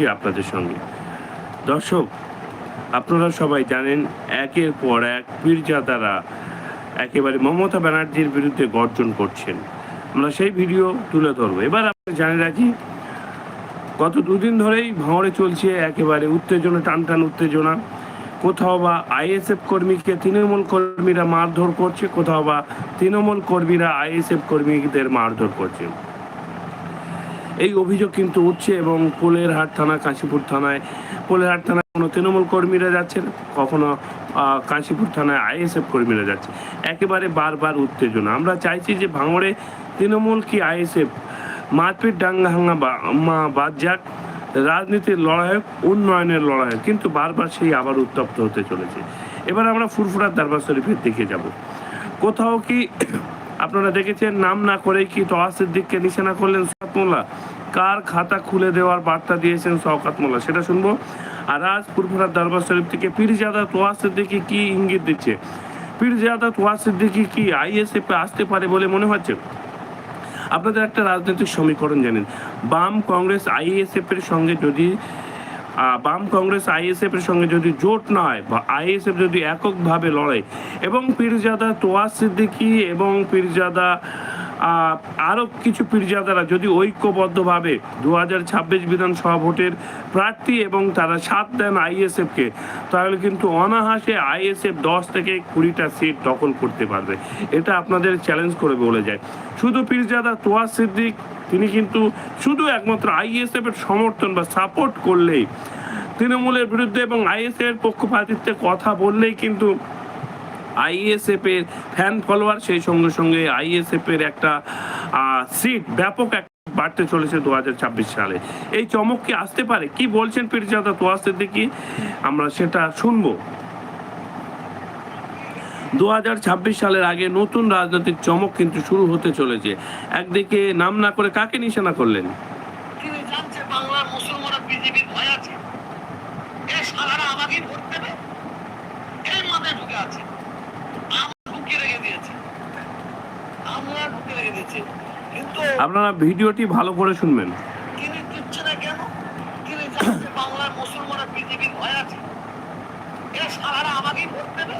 আছি আপনাদের সঙ্গে। দর্শক, আপনারা সবাই জানেন, একের পর এক পীরজাদারা একেবারে মমতা ব্যানার্জির বিরুদ্ধে গর্জন করছেন। আমরা সেই ভিডিও তুলে ধরবো। এবার আপনি জানে রাখি, গত দুদিন ধরেই ভাঁড়ে চলছে একেবারে উত্তেজনা টান টান উত্তেজনা। কোথাও বা আইএসএফ কর্মীকে, তৃণমূল কর্মীরা মারধর করছে, কোথাও বা তৃণমূল কর্মীরা আইএসএফ কর্মীদের মারধর করছে। এই অভিযোগ কিন্তু উঠছে এবং পোলেরহাট থানা, কাশীপুর থানায়। পোলেরহাট থানায় কোনো তৃণমূল কর্মীরা যাচ্ছেন, কখনো কাশীপুর থানায় আইএসএফ কর্মীরা যাচ্ছে একেবারে বারবার উত্তেজনা। আমরা চাইছি যে ভাঙড়ে তৃণমূল কি আইএসএফ মারপিট ডাঙ্গা হাঙ্গা মা, বাদ যাক, রাজনীতির লড়াই হোক, উন্নয়নের লড়াই হোক। কিন্তু বারবার সেই আবার উত্তপ্ত হতে চলেছে। এবার আমরা ফুরফুরার দরবার শরীফের দিকে যাব। কোথাও কি, আপনারা দেখেছেন, নাম না করে কি তোয়াসের দিককে নিশানা করলেন মোল্লা? কার খাতা খুলে দেওয়ার বার্তা দিয়েছেন শওকত মোল্লা? সেটা শুনব। আর আজ ফুরফুরার দরবার শরীফ থেকে পীরজাদা তোয়াসের দিকে কি ইঙ্গিত দিচ্ছে? পীরজাদা তোয়াসের দিকে কি আইএসএফ আসতে পারে বলে মনে হচ্ছে? আপনাদের একটা রাজনৈতিক সমীকরণ জানেন। বাম কংগ্রেস আইএসএফ এর সঙ্গে যদি বাম কংগ্রেস আইএসএফ এর সঙ্গে যদি জোট না হয়, বা আইএসএফ যদি এককভাবে লড়ে এবং পীরজাদা তোয়াজ সিদ্দিকি এবং পীরজাদা আরও কিছু পীরজাদারা যদি ঐক্যবদ্ধভাবে দু হাজার ছাব্বিশ বিধানসভা ভোটের প্রার্থী এবং তারা সাথ দেন আইএসএফকে, তাহলে কিন্তু অনাহাসে আইএসএফ দশ থেকে কুড়িটা সিট দখল করতে পারবে। এটা আপনাদের চ্যালেঞ্জ করে বলে যায়। শুধু পীরজাদা তোয়াজ সিদ্দিক, তিনি কিন্তু শুধু একমাত্র আইএসএফ এর সমর্থন বা সাপোর্ট করলেই, তৃণমূলের বিরুদ্ধে এবং আইএসএফ এর পক্ষপাতিত্বে কথা বললেই কিন্তু আইএসএফ এর ফ্যান ফলোয়ার সেই সঙ্গে সঙ্গে আইএসএফ এর একটা সিট ব্যাপক বাড়তে চলেছে দুহাজার ছাব্বিশ সালে। এই চমক কি আসতে পারে? কি বলছেন পীরজাদা তোয়াসের দিকে? আমরা সেটা শুনব। দু হাজার ছাব্বিশ সালের আগে নতুন রাজনৈতিক চমক কিন্তু শুরু হতে চলেছে। একদিকে নাম না করে কাকে নিশানা করলেন? আছে আমরা ঢুকে রেখে দিয়েছি আমরা দিয়েছি কিন্তু আপনারা ভিডিওটি ভালো করে শুনবেন। তিনি দিচ্ছে না কেন? তিনি জানছে বাংলার মুসলমানরা বিজেপির ভয় আছে। এ সারারা আমাকে ভোট দেবে।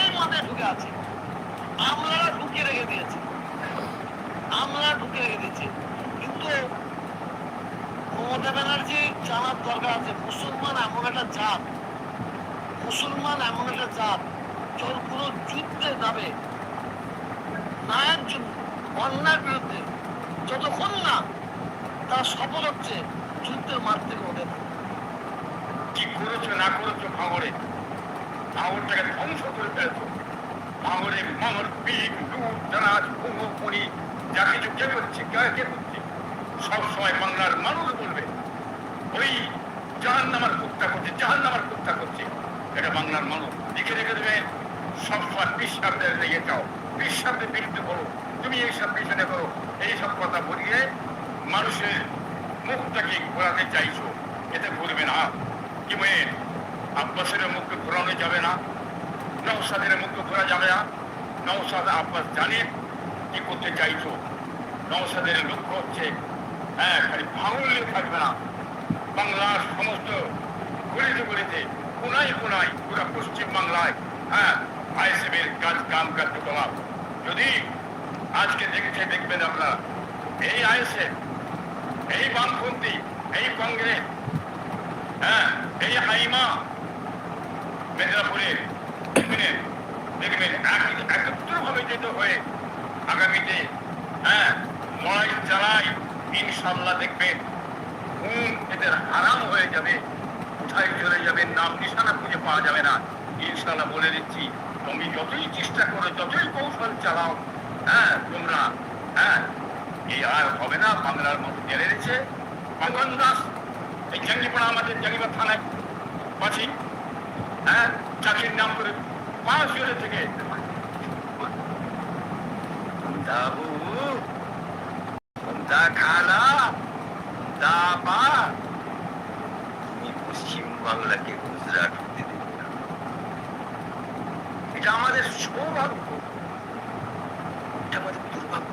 এই মাথায় ঢুকে আছে। আমরা ঢুকে রেখে দিয়েছি। ঢুকে রেখে দিয়েছি। কিন্তু মমতা ব্যানার্জি জানার দরকার আছে মুসলমান এমন একটা জাত। মুসলমান এমন একটা জাত যখন কোনো যুদ্ধে যাবে নায়ের জন্য অন্যার বিরুদ্ধে যতক্ষণ না, তার সফল হচ্ছে যুদ্ধের মাঠ থেকে না কি করেছ, না করেছ ভাঙরে ভাঙরটাকে ধ্বংস করে ফেলেছো। ভাঙরে পরি যা কিছু কে করছে কে করছে সবসময় বাংলার মানুষ বলবে, ওই জাহান নামার কুত্তা করছে জাহান নামার কুত্তা করছে। এটা বাংলার মানুষ লিখে রেখে দেবে। সবসময় বিশ্বাসের লেগে যাও, বিশ্বাসের বিরুদ্ধে করো তুমি এইসব পিছনে করো এইসব কথা বলিয়ে মানুষের মুখটাকে ঘোরাতে চাইছো, এতে ঘুরবে না। কি মেয়ে আব্বাসের মুখকে ঘোরানো যাবে না নৌসাদের মুখকে ঘোরা যাবে না। নৌসাদ আব্বাস জানেন কি করতে চাইছো। নৌসাদের লক্ষ্য হচ্ছে হ্যাঁ খালি ভাঙলে থাকবে না। বাংলার সমস্ত গলিতে গলিতে, কোনায় কোনায়, পুরা পশ্চিম বাংলায় হ্যাঁ আইসিবির কাজ কাম কার্যকলাপ যদি আজকে দেখছে দেখবেন আপনারা এই আইএসএফ, এই বামপন্থী, এই কংগ্রেস হ্যাঁ এই হাইমা, মেদিনীপুরের দেখবেন দেখবেন এক- একত্রভাবে যেতে হয়ে আগামীতে হ্যাঁ লড়াই চালাই ইনশাল্লাহ দেখবেন খুন এদের হারাম হয়ে যাবে কোথায় চলে যাবে, নাম নিশানা খুঁজে পাওয়া যাবে না। ইনশাল্লাহ বলে দিচ্ছি, তুমি যতই চেষ্টা করো, যতই কৌশল চালাও হ্যাঁ তোমরা হ্যাঁ। এই আর হবে না, বাংলার মতো জেনে দিচ্ছে পাগন দাস এই জাঙ্গিপাড়া আমাদের জাঙ্গিপাড়া থানায় পাচ্ছি হ্যাঁ চাকরির নাম করে পাঁচ জনের থেকে দাবু দা খালা দা পা তুমি পশ্চিম বাংলাকে গুজরাট হতে দেবে এটা আমাদের সৌভাগ্য। এটা আমাদের দুর্ভাগ্য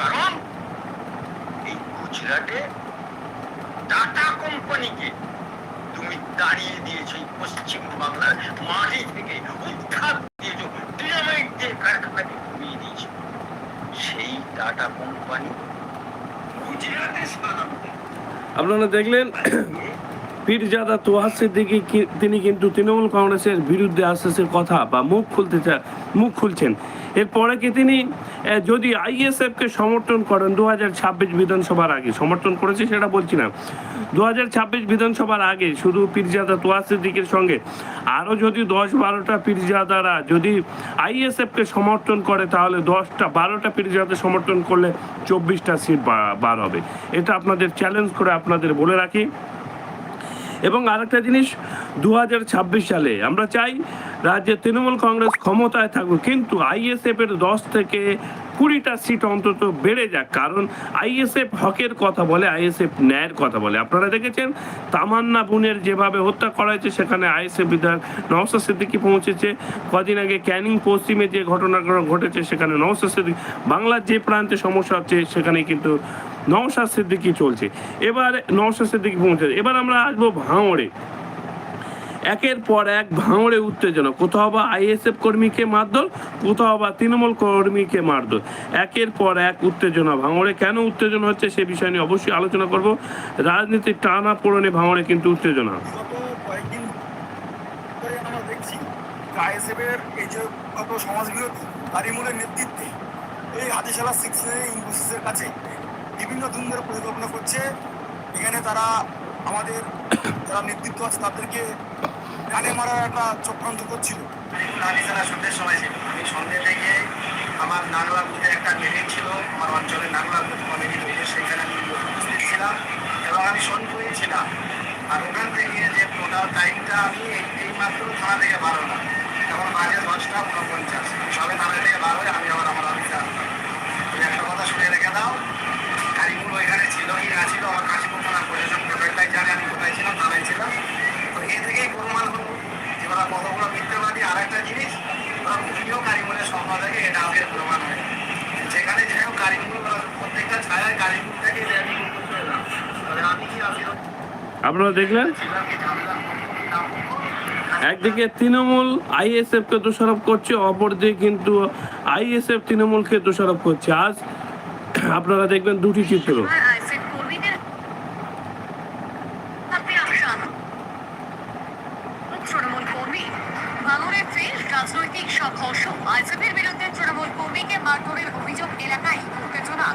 কারণ এই গুজরাটে টাটা কোম্পানিকে তুমি দাঁড়িয়ে দিয়েছ এই পশ্চিম বাংলার মাটি থেকে। উৎখাত দিয়েছ ডিনামাইট দিয়ে কারখানাকে ঘুরিয়ে দিয়েছ। সেই টাটা কোম্পানি গুজরাটে আপনারা দেখলেন পীরজাদা তোহার সিদ্দিকি কি- তিনি কিন্তু তৃণমূল কংগ্রেসের বিরুদ্ধে আস্তে কথা বা মুখ খুলতে মুখ খুলছেন। এরপরে কি তিনি যদি আইএসএফকে সমর্থন করেন দু হাজার ছাব্বিশ বিধানসভার আগে, সমর্থন করেছে সেটা বলছি না। দু হাজার ছাব্বিশ বিধানসভার আগে শুধু পীরজাদা তোহা সিদ্দিকের সঙ্গে। আরও যদি দশ বারোটা পীরজাদারা যদি আইএসএফকে সমর্থন করে, তাহলে দশটা বারোটা পীরজাদা সমর্থন করলে চব্বিশটা সিট বার হবে। এটা আপনাদের চ্যালেঞ্জ করে আপনাদের বলে রাখি। এবং আরেকটা জিনিস দু হাজার ছাব্বিশ সালে আমরা চাই রাজ্যে তৃণমূল কংগ্রেস ক্ষমতায় থাকুক, কিন্তু আইএসএফ এর দশ থেকে কুড়িটা সিট অন্তত বেড়ে যাক। কারণ আইএসএফ হকের কথা বলে আইএসএফ ন্যায়ের কথা বলে। আপনারা দেখেছেন, তামান্না বুনের যেভাবে হত্যা করা হয়েছে, সেখানে আইএসএফ বিধায়ক নওসাদ সিদ্দিকি পৌঁছেছে। কদিন আগে ক্যানিং পশ্চিমে যে ঘটনা ঘটেছে, সেখানে নওসাদ সিদ্দিকি, বাংলার যে প্রান্তে সমস্যা হচ্ছে সেখানে কিন্তু নওশাদ সিদ্দিকি চলছে। এবার নওশাদ সিদ্দিকি পৌঁছে এবার আমরা আসব ভাঙড়ে। একের পর এক ভাঙড়ে উত্তেজনা। কোথাও বা আইএসএফ কর্মীকে মারধর, কোথাও বা তৃণমূল কর্মীকে মারধর। একের পর এক উত্তেজনা। ভাঙড়ে কেন উত্তেজনা হচ্ছে সে বিষয় নিয়ে অবশ্যই আলোচনা করব। রাজনীতির টানা পোড়নে ভাঙড়ে কিন্তু উত্তেজনা। নেতৃত্বে এই হাতিশালা বিভিন্ন পরিকল্পনা করছে। এখানে তারা আমাদের যারা নেতৃত্ব আছে তাদেরকে গানে মারার একটা চক্রান্ত করছিল। হাতিশালা সন্ধ্যের সময় ছিল আমি সন্ধ্যে থেকে আমার নাগলা বুথে একটা মিটিং ছিল, আমার অঞ্চলে নাগলা বুথ কমিটি তৈরি সেখানে আমি উপস্থিত ছিলাম এবং আমি সন্তুই ছিলাম। আর ওখান থেকে যে টোটাল টাইমটা আমি এই- মাত্র থানা থেকে বার হলাম। তখন বাজে দশটা উনপঞ্চাশ। সবে থানা থেকে বার হয়ে আমি আবার আমার অফিসে আসলাম। একটা কথা শুনে রেখে দাও। গাড়িগুলো ওইখানে ছিল কি না ছিল, আমার কাশিপুর থানা প্রশাসন প্রোটেক্টাই জানে আমি কোথায় ছিলাম, থানায় ছিলাম। এ থেকেই প্রমাণ হলো। যে ওরা কতগুলো মিথ্যাবাদী আর একটা জিনিস ওরা এটা আমাদের প্রমাণ হয় যেখানে হোক প্রত্যেকটা ছায়ায় থেকে আমি কি আসলে আপনারা দেখলেন? একদিকে তৃণমূল আইএসএফ কে দোষারোপ করছে অপরদিকে কিন্তু আইএসএফ তৃণমূলকে দোষারোপ করছে। আজ আপনারা দেখবেন দুটি চিত্র আইসিএফ কর্মীদের হাতে আসান তৃণমূল কর্মী ভাঙড়ে ফের রাজনৈতিক সংঘর্ষ আইসিএফের বিরুদ্ধে তৃণমূল কর্মীকে মারধরের অভিযোগ এলাকায় উত্তেজনা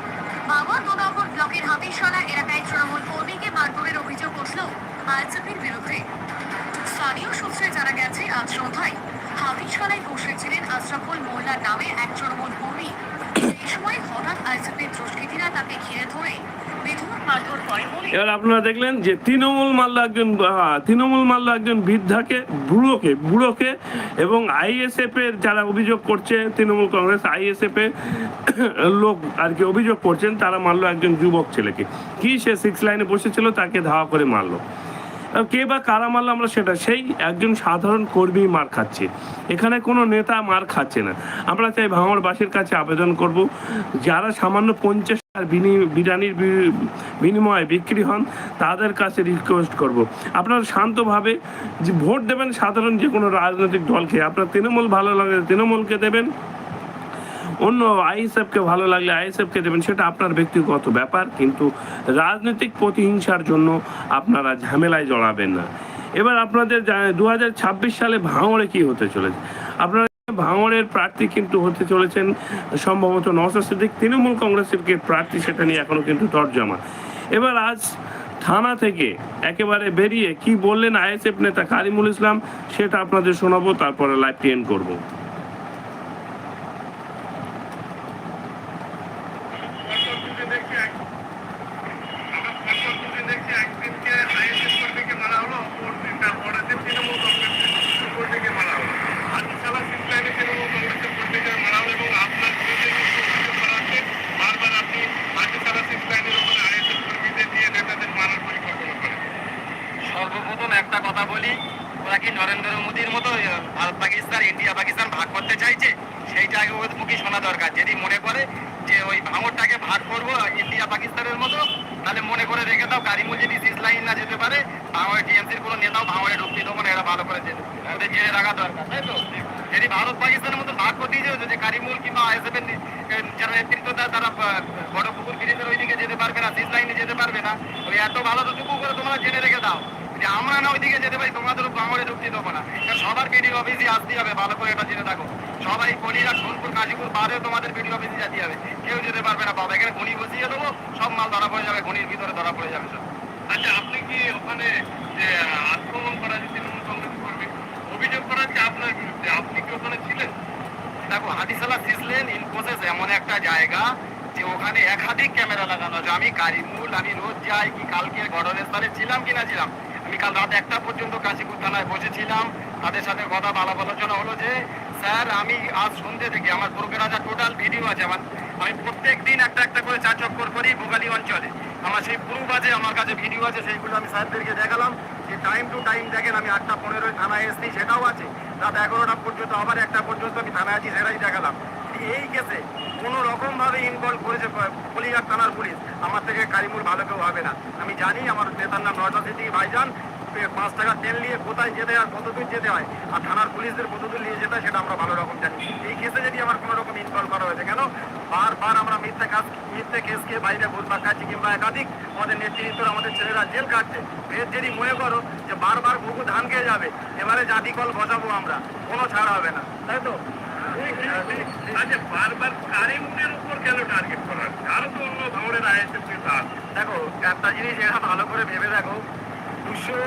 বাবা দোনগর ব্লকের হাতিশালা এলাকায় তৃণমূল কর্মীকে মারধরের অভিযোগ উঠল আইসিএফের বিরুদ্ধে স্থানীয় সূত্রে জানা গেছে আজ সন্ধ্যায় হাতিশালায় বসেছিলেন আশরাফুল মোল্লা নামে এক তৃণমূল কর্মী এই সময় হঠাৎ আইসিএফের দুষ্কৃতীরা তাকে ঘিরে ধরে বেধড়ক মারধর করে বলে এবার আপনারা দেখলেন যে তৃণমূল মারল একজন আহ, তৃণমূল মারল একজন বৃদ্ধাকে বুড়োকে বুড়োকে এবং আইএসএফ এর যারা অভিযোগ করছে তৃণমূল কংগ্রেস আইএসএফ এর লোক আর কি অভিযোগ করছেন তারা মারলো একজন যুবক ছেলেকে। কি সে সিক্স লাইনে বসেছিল তাকে ধাওয়া করে মারলো। কে বা কারা মারলো আমরা সেটা সেই একজন সাধারণ কর্মী মার খাচ্ছে। এখানে কোনো নেতা মার খাচ্ছে না। আমরা চাই ভাঙড়বাসীর কাছে আবেদন করব যারা সামান্য পঞ্চাশ বিরিয়ানির বি- বিনিময়ে বিক্রি হন, তাদের কাছে রিকোয়েস্ট করব। আপনারা শান্তভাবে যে ভোট দেবেন সাধারণ যে কোনো রাজনৈতিক দলকে। আপনার তৃণমূল ভালো লাগে তৃণমূলকে দেবেন, অন্য আইএসএফকে ভালো লাগলে আইএসএফকে দেবেন, সেটা আপনার ব্যক্তিগত ব্যাপার, কিন্তু রাজনৈতিক প্রতিহিংসার জন্য আপনারা ঝামেলায় জড়াবেন না। এবার আপনাদের দু হাজার ছাব্বিশ সালে ভাঙড়ে কি হতে চলেছে? আপনারা ভাঙড়ের প্রার্থী কিন্তু হতে চলেছেন সম্ভবত নওসাদ সিদ্দিক। তৃণমূল কংগ্রেসের কে প্রার্থী, সেটা নিয়ে এখনও কিন্তু তর্জমা। এবার আজ থানা থেকে একেবারে বেরিয়ে কি বললেন আইএসএফ নেতা কারিমুল ইসলাম, সেটা আপনাদের শোনাবো, তারপরে লাইভ এন্ড করব একদিনকে আইএসএস কর্মীকে মারা হলো অপর দিনটা পরের দিন তৃণমূল কংগ্রেসের কর্মীকে মারা হলো আদিশালা সিস্টেমে তৃণমূল কংগ্রেসের কর্মীকে মারা হলো এবং আপনার বিরুদ্ধে কিন্তু অভিযোগ করা হচ্ছে বারবার আপনি আদিশালা সিস্টেমের উপরে আইএসএস কর্মীদের দিয়ে নেতাদের মারার পরিকল্পনা করেন সর্বপ্রথম একটা কথা বলি ওরা কি নরেন্দ্র মোদীর মতো ভারত, পাকিস্তান, ইন্ডিয়া, পাকিস্তান ভাগ করতে চাইছে ওদের মুখে শোনা দরকার। যদি মনে করে যে ওই ভাঙরটাকে ভাগ করব ইন্ডিয়া, পাকিস্তানের মতো, তাহলে মনে করে রেখে দাও, কারিমুল যদি সিজ লাইন না যেতে পারে ভাঙড়ে টিএমসির কোনো নেতাও ভাঙড়ে ঢুকতে দেবো না এরা ভালো করে যেতে ওদের জেনে রাখা দরকার, তাই তো? যদি ভারত, পাকিস্তানের মতো ভাগ করে দিয়ে যদি কারিমুল কিংবা আইএসএফ যারা নেতৃত্ব দেয়, তারা বড় পুকুর ব্রিজের ওইদিকে যেতে পারবে না সিজ লাইনে যেতে পারবে না। ওই এত ভালো তো টুকু করে তোমরা জেনে রেখে দাও। যে আমরা না ওইদিকে যেতে পারি তোমাদের ভাঙড়ে ঢুকতে দেবো না। কারণ সবার বিডিও অফিসে আসতে হবে ভালো করে এটা জেনে থাকো। সবাই কলিরা সোনপুর কাশীপুর বাদেও তোমাদের বিডিও অফিসে যেতে হবে। কেউ যেতে পারবে না বাবা এখানে ঘুনি বসিয়ে দেবো সব মাল ধরা পড়ে যাবে ঘুনির ভিতরে ধরা পড়ে যাবে সব। আচ্ছা আপনি কি ওখানে যে আক্রমণ করা যে তৃণমূল কংগ্রেস কর্মী অভিযোগ করা হচ্ছে আপনার বিরুদ্ধে? আপনি কি ওখানে ছিলেন? দেখো হাতিশালা সিসলেন ইনফোসিস এমন একটা জায়গা যে ওখানে একাধিক ক্যামেরা লাগানো আছে। আমি কারিমুল আমি রোজ যাই কি কালকে ঘটনাস্থলে ছিলাম কিনা ছিলাম? আমি কাল রাত একটা পর্যন্ত কাশীপুর থানায় বসেছিলাম। তাদের সাথে কথা আলাপ আলোচনা হলো যে, স্যার, আমি আজ সন্ধ্যে থেকে, আমার পুরোকে রাজা টোটাল ভিডিও আছে, আমার আমি প্রত্যেক দিন একটা একটা করে চা চক্কর করি ভোগালী অঞ্চলে। আমার সেই পুরো আছে, আমার কাছে ভিডিও আছে, সেইগুলো আমি স্যারদেরকে দেখালাম। যে টাইম টু টাইম দেখেন, আমি আটটা পনেরোই থানায় এসছি, সেটাও আছে। রাত এগারোটা পর্যন্ত, আবার একটা পর্যন্ত আমি থানায় আছি, সেটাই দেখালাম। এই কেসে কোনো রকম ভাবে ইনভলভ করেছে কলিয়ার থানার পুলিশ। আমার থেকে কারিমুল ভালো কেউ হবে না। আমি জানি আমার নেতার নাম নয়টা সিটি ভাইজান। পাঁচ টাকা তেল নিয়ে কোথায় যেতে হয় আর কত যেতে হয়, আর থানার পুলিশদের কত দূর নিয়ে যেতে হয়, সেটা আমরা ভালো রকম জানি। এই কেসে যদি আমার কোনো রকম ইনভলভ করা হয়েছে কেন? বারবার আমরা মিথ্যে কাজ, মিথ্যে কেসকে বাইরে ঘুরপাক খাচ্ছি কিংবা একাধিক আমাদের নেতৃত্ব আমাদের ছেলেরা জেল কাটছে ফের যদি মনে করো যে বারবার ঘুঘু ধান খেয়ে যাবে, এবারে জাতি কল বসাবো আমরা, কোনো ছাড় হবে না। তাই তো? আচ্ছা তো অন্য দেখো ভালো করে ভেবে দেখো দুশো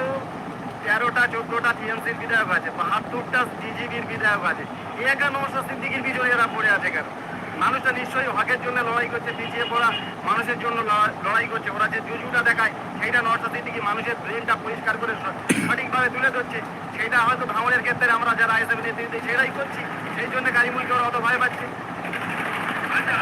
তেরোটা বিধায়ক আছে বাহাত্তরটা বিজেপির বিধায়ক আছে একান্ন সিদ্দিকির বিজয়ীরা পড়ে আছে কেন মানুষটা নিশ্চয়ই হকের জন্য লড়াই করছে পিছিয়ে পড়া মানুষের জন্য লড়া- লড়াই করছে। ওরা যে জুজুটা দেখায় সেইটা নশো সিদ্দিকি মানুষের ব্রেনটা পরিষ্কার করে সঠিকভাবে তুলে ধরছে? সেইটা হয়তো ভাঙনের ক্ষেত্রে আমরা যারা আইসএফ নেতৃত্বে সেটাই করছি। সেই জন্য কারিমুলকে ওরা অত ভয় পাচ্ছে। আচ্ছা?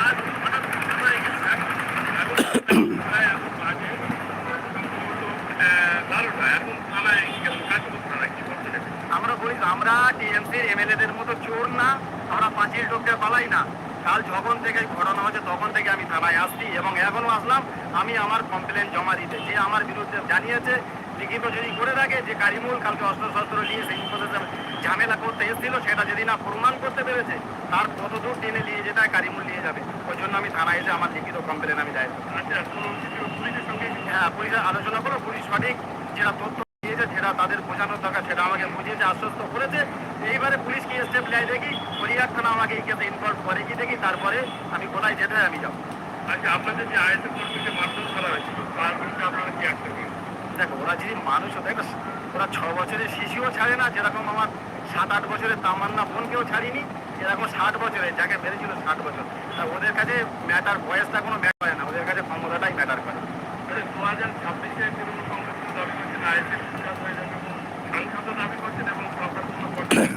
আমরা বলি আমরা টিএমসির এমএলএদের মতো চোর না আমরা পাঁচিল ঢুকতে পালাই না। কাল যখন থেকে ঘটনা হচ্ছে তখন থেকে আমি থানায় আসছি এবং এখনও আসলাম আমি আমার কমপ্লেন জমা দিতে। যে আমার বিরুদ্ধে জানিয়েছে লিখিত যদি করে থাকে যে কারিমুল কালকে অস্ত্র শস্ত্র নিয়ে সেই প্রসেসে ঝামেলা করতে এসেছিল সেটা যদি না প্রমাণ করতে পেরেছে তার কতদূর টেনে নিয়ে যেতে হয় কারিমুল নিয়ে যাবে। ওই জন্য আমি থানায় এসে আমার লিখিত কমপ্লেন আমি দেয় আচ্ছা পুলিশের সঙ্গে হ্যাঁ পুলিশের আলোচনা করো পুলিশ সঠিক যেটা তথ্য দিয়েছে যেটা তাদের বোঝানোর দরকার সেটা আমাকে বুঝিয়েছে আশ্বস্ত করেছে এইবারে পুলিশ কি স্টেপ নেয় দেখি। হরিয়ার থানা আমাকে এই কেসে ইনভলভ করে কি দেখি তারপরে আমি কোথায় যেতে আমি যাব আচ্ছা আপনাদের যে আইএসএফ কর্মীকে মারধর করা হয়েছিল তার বিরুদ্ধে আপনারা কি অ্যাকশন দেখো ওরা যদি মানুষ দেখো ওরা ছ বছরের শিশুও ছাড়ে না যেরকম আমার সাত আট বছরের তামান্না বোনকেও ছাড়িনি এরকম ষাট বছরে যাকে মেরেছিল ষাট বছর। তা ওদের কাছে ম্যাটার বয়সটা কোনো ম্যাটার হয় না। ওদের কাছে ক্ষমতাটাই ম্যাটার করে তাহলে দু হাজার ছাব্বিশে তৃণমূল কংগ্রেস দাবি করছেন আইএসএফ বিকাশ হয়ে যাবে এবং সাংসদও দাবি করছেন এবং সরকার কোনো করছেন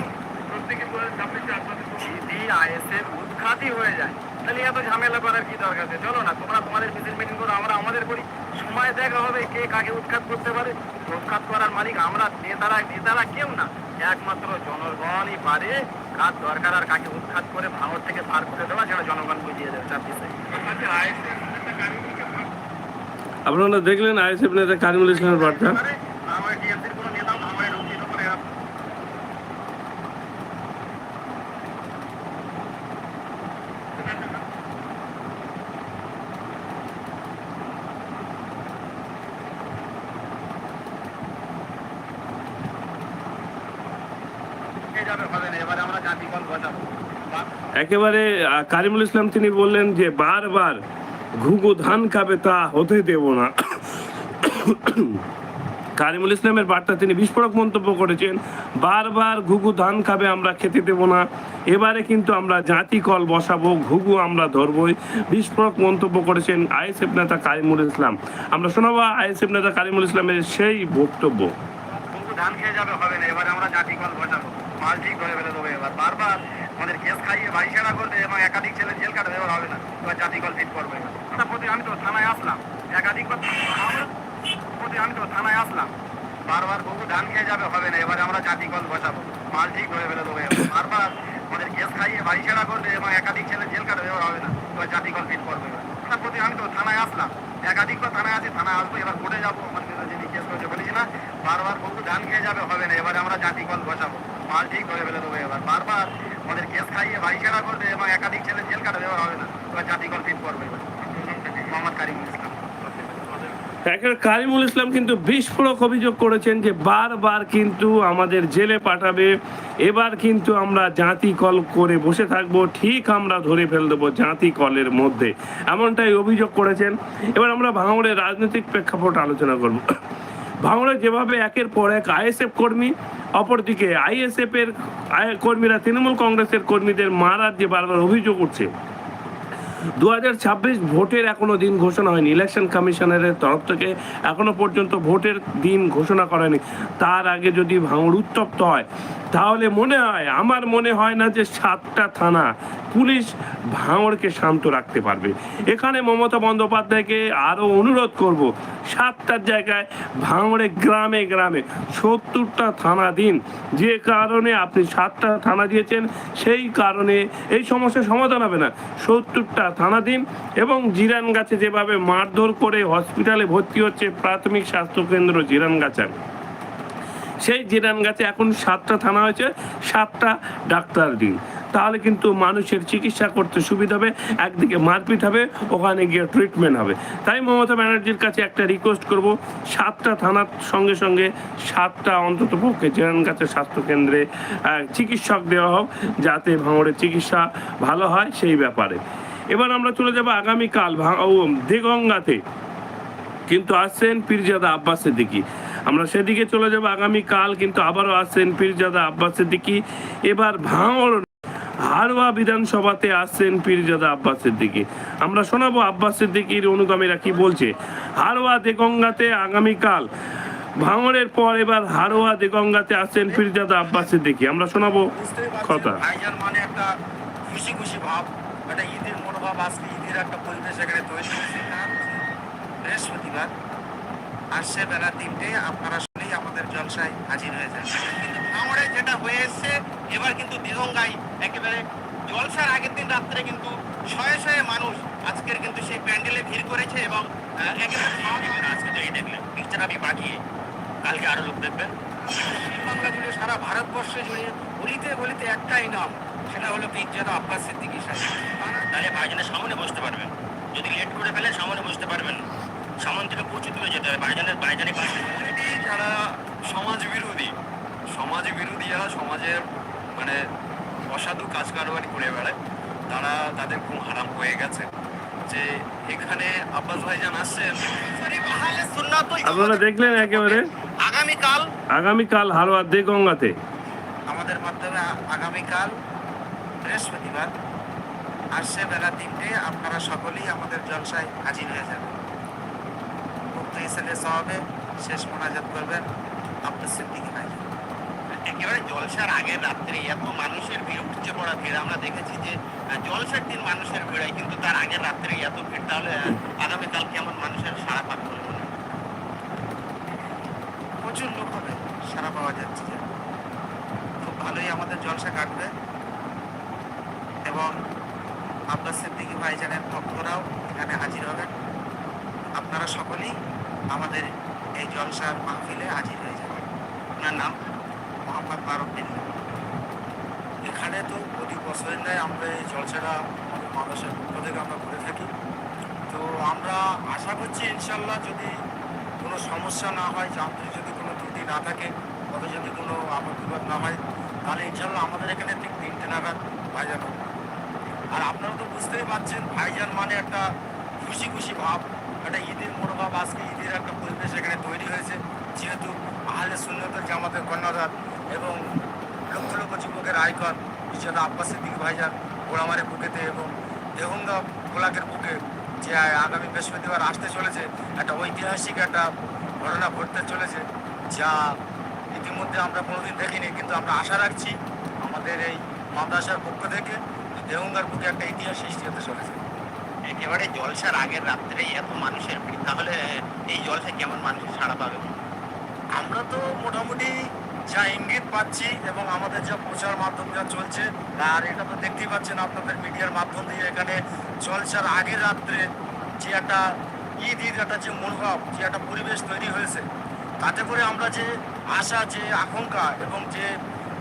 প্রত্যেকে দু হাজার ছাব্বিশে আপনাদের কোনো যদি আইএসএফ উৎখাতই হয়ে যায় তাহলে এত ঝামেলা করার কি দরকার আছে চলো না তোমরা তোমাদের মিছিল মিটিং করো আমরা আমাদের করি সময় দেখা হবে কে কাকে উৎখাত করতে পারে? উৎখাত করার মালিক আমরা, নেতারা নেতারা কেউ না। একমাত্র জনগণই পারে, কার দরকার আর কাকে উৎখাত করে ভারত থেকে পার করে দেওয়া যেটা জনগণ বুঝিয়ে দেবে তার আপনারা দেখলেন আইএসএফ নেতা কারিমুল ইসলামের বার্তা আমার টিএমসির কোনো নেতাও ভাঙড়ে ঢুকিয়ে করে এরা এ যাবে হবে না এবারে আমরা জাতিকল বসাবো বা- একেবারে কারিমুল ইসলাম তিনি বললেন যে, বারবার ঘুঘু ধান খাবে তা হতে দেব না। কারিমুল ইসলামের বার্তা তিনি বিস্ফোরক মন্তব্য করেছেন, বারবার ঘুঘু ধান খাবে আমরা খেতে দেব না। এবারে কিন্তু আমরা জাতি কল বসাবো, ঘুঘু আমরা ধরবই। বিস্ফোরক মন্তব্য করেছেন আইএসএফ নেতা কারিমুল ইসলাম। আমরা শোনাবো আইএসএফ নেতা কারিমুল ইসলামের সেই বক্তব্য। ধান খেয়ে যাবে, হবে না। এবারে আমরা জাতি কল বসাবো। মাল ঠিক ফেলে দেবো এবার। বারবার আমাদের কেস খাইয়ে বাড়ি ছাড়া করবে এবং একাধিক ছেলে জেল কাটবে, এবার হবে না। এবার জাতি কল ফিট করবে। প্রতি আমি তো থানায় আসলাম। একাধিকবার প্রতি আমি তো থানায় আসলাম। বারবার বহু ধান খেয়ে যাবে, হবে না। এবারে আমরা জাতি কল বসাবো। মাল ঠিক ধরে ফেলে দেবো বারবার আমাদের কেস খাইয়ে বাড়ি ছাড়া করবে এবং একাধিক ছেলে জেল কাটবে, এবার হবে না। এবার জাতি কল ফিট করবে। প্রতি আমি তো থানায় আসলাম। একাধিকবার থানায় আছে থানায় আসব, এবার কোর্টে যাব। আমার যিনি কেস করেছে, বলেছি না বারবার বলব ধান খেয়ে যাবে, হবে না। এবারে আমরা জাতি কল বসাবো। মাল ঠিক ধরে ফেলে দেবো এবার। বারবার আমাদের কেস খাইয়ে ছাড়া করবে এবং একাধিক ছেলে জেল কাটাবে, এবার হবে না। এবার জাতি কল ঠিক করবে মোহাম্মদ কারিমুল ইসলাম। কারিমুল ইসলাম কিন্তু বিস্ফোরক অভিযোগ করেছেন যে বারবার কিন্তু আমাদের জেলে পাঠাবে। এবার কিন্তু আমরা জাতি কল করে বসে থাকব। ঠিক আমরা ধরে ফেল দেবো জাতি কলের মধ্যে। এমনটাই অভিযোগ করেছেন। এবার আমরা ভাঙড়ের রাজনৈতিক প্রেক্ষাপট আলোচনা করব। ভাঙড়ে যেভাবে একের পর এক আইএসএফ কর্মী, অপরদিকে আইএসএফ এর কর্মীরা তৃণমূল কংগ্রেসের কর্মীদের মারার যে বারবার অভিযোগ উঠছে দু হাজার ছাব্বিশ ভোটের এখনও দিন ঘোষণা হয়নি। ইলেকশন কমিশনের তরফ থেকে এখনও পর্যন্ত ভোটের দিন ঘোষণা করেনি। তার আগে যদি ভাঙড় উত্তপ্ত হয়, তাহলে মনে হয়, আমার মনে হয় না যে সাতটা থানা পুলিশ ভাঙড়কে শান্ত রাখতে পারবে। এখানে মমতা বন্দ্যোপাধ্যায়কে আরও অনুরোধ করব, সাতটার জায়গায় ভাঙড়ে গ্রামে গ্রামে সত্তরটা থানা দিন। যে কারণে আপনি সাতটা থানা দিয়েছেন, সেই কারণে এই সমস্যার সমাধান হবে না। সত্তরটা থানা দিন এবং জিরান গাছে যেভাবে মারধর করে হসপিটালে ভর্তি হচ্ছে প্রাথমিক স্বাস্থ্যকেন্দ্র জিরান গাছা। সেই জিরান গাছে এখন সাতটা থানা হয়েছে, সাতটা ডাক্তার দিন। তাহলে কিন্তু মানুষের চিকিৎসা করতে সুবিধা হবে, একদিকে মারপিট হবে, ওখানে গিয়ে ট্রিটমেন্ট হবে। তাই মমতা ব্যানার্জির কাছে একটা রিকোয়েস্ট করব, সাতটা থানার সঙ্গে সঙ্গে সাতটা অন্তত পক্ষে জিরান গাছের স্বাস্থ্যকেন্দ্রে চিকিৎসক দেওয়া হোক, যাতে ভাঙড়ের চিকিৎসা ভালো হয় সেই ব্যাপারে। এবার আমরা চলে যাব আগামীকাল দেগঙ্গাতে। কিন্তু আসছেন পীরজাদা আব্বাস সিদ্দিকি। আমরা সেদিকে চলে যাব আগামী কাল কিন্তু আবারও আসছেন পীরজাদা আব্বাস সিদ্দিকি। এবার ভাঙড়, হারোয়া বিধানসভাতে আসছেন পীরজাদা আব্বাস সিদ্দিকি। আমরা শোনাবো আব্বাস সিদ্দিকির অনুগামীরা কি বলছে। হারোয়া দেগঙ্গাতে আগামীকাল, ভাঙড়ের পর এবার হারোয়া দেগঙ্গাতে আসছেন পীরজাদা আব্বাস সিদ্দিকি। আমরা শোনাবো কথা। মানে একটা খুশি খুশি ভাব, একটা ঈদের মনোভাব আজকে ঈদের একটা পরিবেশ এখানে তৈরি হয়েছে। কারণ হচ্ছে বৃহস্পতিবার আসছে বেলা তিনটে আপনারা শুনেই আমাদের জলসায় হাজির হয়ে যায় কিন্তু ভাঙড়ে যেটা হয়ে এসছে এবার কিন্তু দিগঙ্গায় একেবারে জলসার আগের দিন রাত্রে কিন্তু শয়ে শয়ে মানুষ আজকের কিন্তু সেই প্যান্ডেলে ভিড় করেছে এবং আজকে তো এই দেখলেন। পিকচার আমি পাঠিয়ে কালকে আরও লোক দেখবেন। বাংলা জুড়ে সারা ভারতবর্ষে জুড়ে বলিতে বলিতে একটাই নাম, সেটা হলো পিকজাদা আব্বাস সিদ্দিকী সাহেব। তাহলে ভাইজানের সামনে বসতে পারবেন। যদি লেট করে ফেলেন সামনে বসতে পারবেন সামন থেকে প্রচুর দূরে যেতে হবে। ভাইজানের ভাইজানের যারা সমাজ বিরোধী সমাজ বিরোধী যারা সমাজের মানে অসাধু কাজ কারবারি করে বেড়ায় তারা তাদের খুব হারাম হয়ে গেছে। যে এখানে আব্বাস ভাইজান আসছেন। আপনারা দেখলেন একেবারে? আগামীকাল আগামীকাল হারোয়া দেগঙ্গাতে আমাদের মাধ্যমে আগামীকাল বৃহস্পতিবার আসছে বেলা তিনটে আপনারা সকলেই আমাদের জলসায় হাজির হয়ে যাবেন। মুক্ত ইসেলে সবাবে শেষ মোনাজাত করবেন আপনার সিদ্দিকি ভাই। একেবারে জলসার আগের রাত্রে এত মানুষের ভিড় উঠছে পড়া ভিড় আমরা দেখেছি যে জলসার দিন মানুষের ভিড় হয় কিন্তু তার আগের রাত্রে এত ভিড় তাহলে আগামীকাল কেমন মানুষের সাড়া পাবে বলে মনে প্রচুর লোক হবে সাড়া পাওয়া যাচ্ছে। খুব ভালোই আমাদের জলসা কাটবে। এবং আব্বাস সিদ্দিকী ভাইজানের ভক্তরাও এখানে হাজির হবেন। আপনারা সকলেই আমাদের এই জলসার মাহফিলে হাজির হয়ে যাবেন। আপনার নাম? মোহাম্মদ মারুদ্দিন এখানে তো প্রতি বছরের ন্যায় আমরা এই জলসাটা আমাদের মানুষের পক্ষ থেকে আমরা করে থাকি। তো আমরা আশা করছি ইনশাল্লাহ যদি কোনো সমস্যা না হয়, যান্ত্রিক যদি কোনো ত্রুটি না থাকে, তবে যদি কোনো আপদ বিপদ না হয়, তাহলে ইনশাল্লাহ আমাদের এখানে ঠিক তিনটে নাগাদ হবে। আর আপনারা তো বুঝতেই পারছেন, ভাইজান মানে একটা খুশি খুশি ভাব, একটা ঈদের মনোভাব, আজকে ঈদের একটা পরিবেশ এখানে তৈরি হয়েছে। যেহেতু আহলে সুন্নতের জামাতের কর্ণধার এবং লক্ষ লক্ষ যুবকের আইকন বিশ্বদা আব্বাস সিদ্দিক ভাইজান গোড়ামারের বুকেতে এবং দেহঙ্গা গোলাকের বুকে যে আগামী বৃহস্পতিবার আসতে চলেছে, একটা ঐতিহাসিক একটা ঘটনা ঘটতে চলেছে, যা ইতিমধ্যে আমরা কোনোদিন দেখিনি, কিন্তু আমরা আশা রাখছি আমাদের এই মাদ্রাসার পক্ষ থেকে দেহঙ্গার বুকে একটা ইতিহাস সৃষ্টি হতে চলেছে। একেবারে জলসার আগের রাত্রে এত মানুষের ভিড় তাহলে এই জলসায় কেমন মানুষ সাড়া পাবে? আমরা তো মোটামুটি যা ইঙ্গিত পাচ্ছি এবং আমাদের যা প্রচার মাধ্যম যা চলছে আর এটা তো দেখতেই পাচ্ছেন আপনাদের মিডিয়ার মাধ্যম দিয়ে এখানে জলসার আগের রাত্রে যে একটা ঈদ ঈদ একটা যে মনোভাব যে একটা পরিবেশ তৈরি হয়েছে তাতে করে আমরা যে আশা যে আকাঙ্ক্ষা এবং যে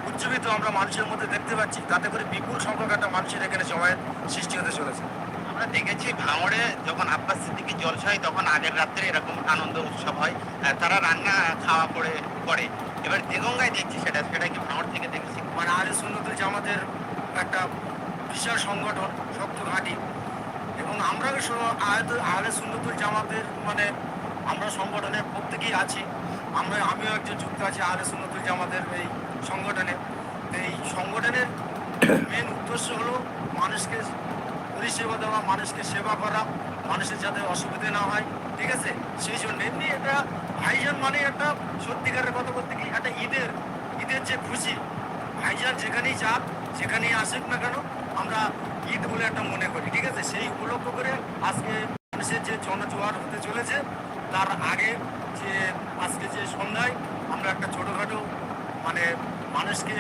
উজ্জীবিত আমরা মানুষের মধ্যে দেখতে পাচ্ছি তাতে করে বিপুল সংখ্যক একটা মানুষের এখানে জমায়েত সৃষ্টি হতে চলেছে। আমরা দেখেছি ভাঙড়ে যখন আব্বাস সিদ্দিকি জলসা হয় তখন আগের রাত্রে এরকম আনন্দ উৎসব হয়। তারা রান্না খাওয়া করে করে। এবার দেগঙ্গায় দেখছি সেটা সেটা কি ভাঙড় থেকে দেখেছি? মানে আহলে সুন্নতুল জামাতের একটা বিশাল সংগঠন শক্ত ঘাঁটি। এবং আমরা আহলে- আহলে সুন্নতুল জামাতের মানে আমরা সংগঠনের প্রত্যেকেই আছি। আমরা আমিও একজন যুক্ত আছি আহলে সুন্নতুল জামাতের এই সংগঠনে তো এই সংগঠনের মেন উদ্দেশ্য হলো মানুষকে পরিষেবা দেওয়া, মানুষকে সেবা করা, মানুষের যাতে অসুবিধে না হয়, ঠিক আছে? সেই জন্য এমনি এটা ভাইজান মানে একটা সত্যিকারের কথা বলতে কি, একটা ঈদের ঈদের যে খুশি, ভাইজান যেখানেই যাক, যেখানেই আসুক না কেন, আমরা ঈদ বলে একটা মনে করি, ঠিক আছে? সেই উপলক্ষ করে আজকে মানুষের যে জনজোয়ার হতে চলেছে, তার আগে যে আজকে যে সন্ধ্যায় আমরা একটা ছোটোখাটো মানে মানুষকে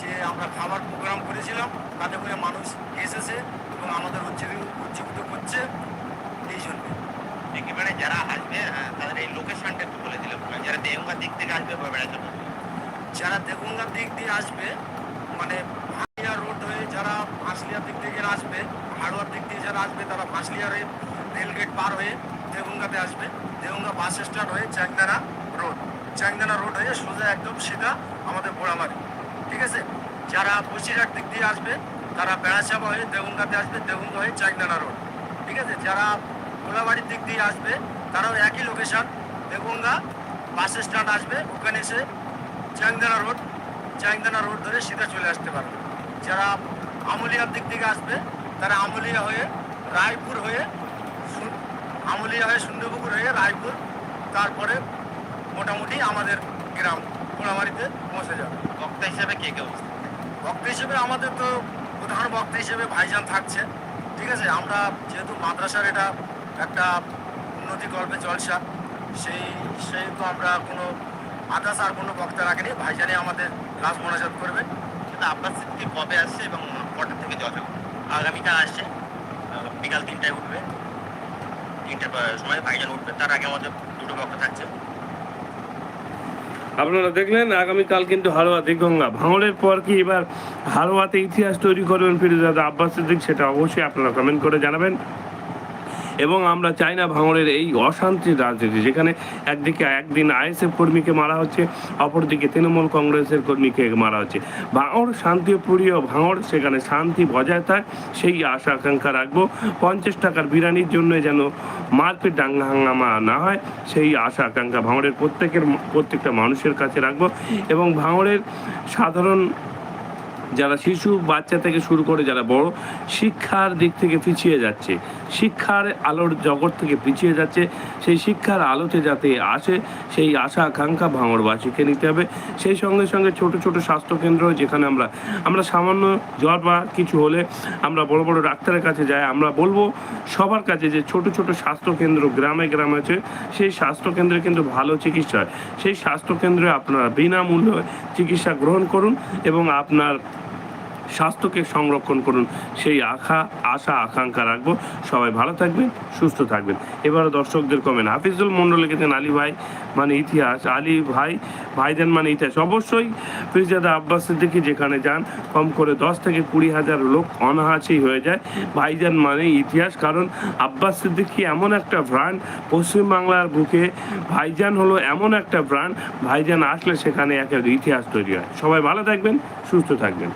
যে আমরা খাবার প্রোগ্রাম করেছিলাম তাতে করে মানুষ এসেছে এবং আমাদের উজ্জীবিত উজ্জীবিত করছে এই জন্য একেবারে যারা আসবে আহ, তাদের এই লোকেশনটা একটু বলে দিলে ভালো হয়। যারা দেগঙ্গার দিক থেকে আসবে বা বেড়াতে। যারা দেগুঙ্গার দিক দিয়ে আসবে মানে ভাটিয়া রোড হয়ে যারা ফাঁসলিয়ার দিক থেকে আসবে হাড়ুয়ার দিক দিয়ে যারা আসবে তারা ফাঁসলিয়ার হয়ে রেলগেট পার হয়ে দেগুঙ্গাতে আসবে দেগুঙ্গা বাস স্ট্যান্ড হয়ে চ্যাংদানা রোড চ্যাংদানা রোড হয়ে সোজা একদম সিধা আমাদের বোড়ামারি ঠিক আছে? যারা বসিরহাট দিক দিয়ে আসবে, তারা বেড়াচাপা হয়ে দেগুঙ্গাতে আসবে দেগুঙ্গা হয়ে চ্যাংদানা রোড। ঠিক আছে? যারা গোলাবাড়ির দিক দিয়ে আসবে, তারাও একই লোকেশন দেগুঙ্গা বাস স্ট্যান্ড আসবে, ওখানে এসে চ্যাংদানা রোড চ্যাংদানা রোড ধরে সিধা চলে আসতে পারবে। যারা আমলিয়ার দিক থেকে আসবে, তারা আমলিয়া হয়ে রায়পুর হয়ে আমলিয়া হয়ে সুন্দরপুকুর হয়ে রায়পুর, তারপরে মোটামুটি আমাদের গ্রাম। কোড়ামারিতে পৌঁছে যাবে। বক্তা হিসেবে কে কে উপস্থিত? বক্তা হিসেবে আমাদের তো প্রধান বক্তা হিসেবে ভাইজান থাকছে, ঠিক আছে? আমরা যেহেতু মাদ্রাসার এটা একটা উন্নতি গল্পে জলসা, সেই সেহেতু আমরা কোনো আদার্স আর কোনো বক্তা রাখিনি ভাইজানে আমাদের লাশ মোনাজাত করবে। কিন্তু আব্বাস সিদ্দিকি কবে আসছে এবং কটা থেকে করবে? আগামীকাল আসছে? বিকাল তিনটায় উঠবে। তিনটার সময় ভাইজান উঠবে, তার আগে আমাদের দুটো বক্তা থাকছে। আপনারা দেখলেন, আগামীকাল কিন্তু হারোয়া দিগঙ্গা। ভাঙড়ের পর কি এবার হারোয়াতে ইতিহাস তৈরি করবেন ফিরোজাদা আব্বাস সিদ্দিক, সেটা অবশ্যই আপনারা কমেন্ট করে জানাবেন। এবং আমরা চাই না ভাঙড়ের এই অশান্তির রাজনীতি, যেখানে একদিকে একদিন আইএসএফ কর্মীকে মারা হচ্ছে, অপরদিকে তৃণমূল কংগ্রেসের কর্মীকে মারা হচ্ছে। ভাঙড় শান্তিপ্রিয় ভাঙড় সেখানে শান্তি বজায় থাক, সেই আশা আকাঙ্ক্ষা রাখব। পঞ্চাশ টাকার বিরিয়ানির জন্য যেন মারপিট ডাঙ্গা হাঙ্গামা না হয়, সেই আশা আকাঙ্ক্ষা ভাঙড়ের প্রত্যেকের, প্রত্যেকটা মানুষের কাছে রাখব। এবং ভাঙড়ের সাধারণ যারা শিশু, বাচ্চা থেকে শুরু করে যারা বড়, শিক্ষার দিক থেকে পিছিয়ে যাচ্ছে। শিক্ষার আলোর জগৎ থেকে পিছিয়ে যাচ্ছে। সেই শিক্ষার আলোতে যাতে আসে, সেই আশা, আকাঙ্ক্ষা ভাঙড়বাসীকে নিতে হবে। সেই সঙ্গে সঙ্গে ছোট ছোট স্বাস্থ্যকেন্দ্র যেখানে আমরা আমরা সামান্য জ্বর বা কিছু হলে আমরা বড় বড় ডাক্তারের কাছে যাই। আমরা বলব সবার কাছে যে ছোট ছোট স্বাস্থ্যকেন্দ্র গ্রামে গ্রামে আছে, সেই স্বাস্থ্যকেন্দ্রে কিন্তু ভালো চিকিৎসা হয়। সেই স্বাস্থ্যকেন্দ্রে আপনারা বিনামূল্যে চিকিৎসা গ্রহণ করুন এবং আপনার স্বাস্থ্যকে সংরক্ষণ করুন। সেই আশা আশা, আকাঙ্ক্ষা রাখব। সবাই ভালো থাকবেন, সুস্থ থাকবেন। এবারে দর্শকদের কমেন হাফিজুল মন্ডল লিখেছেন, আলী ভাই মানে ইতিহাস। আলী ভাই, ভাইজান মানে ইতিহাস। অবশ্যই ফিরজাদা আব্বাস সিদ্দিকি যেখানে যান, কম করে দশ থেকে কুড়ি হাজার লোক অনাহাসেই হয়ে যায়। ভাইজান মানে ইতিহাস, কারণ আব্বাস সিদ্দিকি এমন একটা ব্র্যান্ড, পশ্চিমবাংলার বুকে ভাইজান হলো এমন একটা ব্র্যান্ড, ভাইজান আসলে সেখানে একটা ইতিহাস তৈরি হয়। সবাই ভালো থাকবেন, সুস্থ থাকবেন।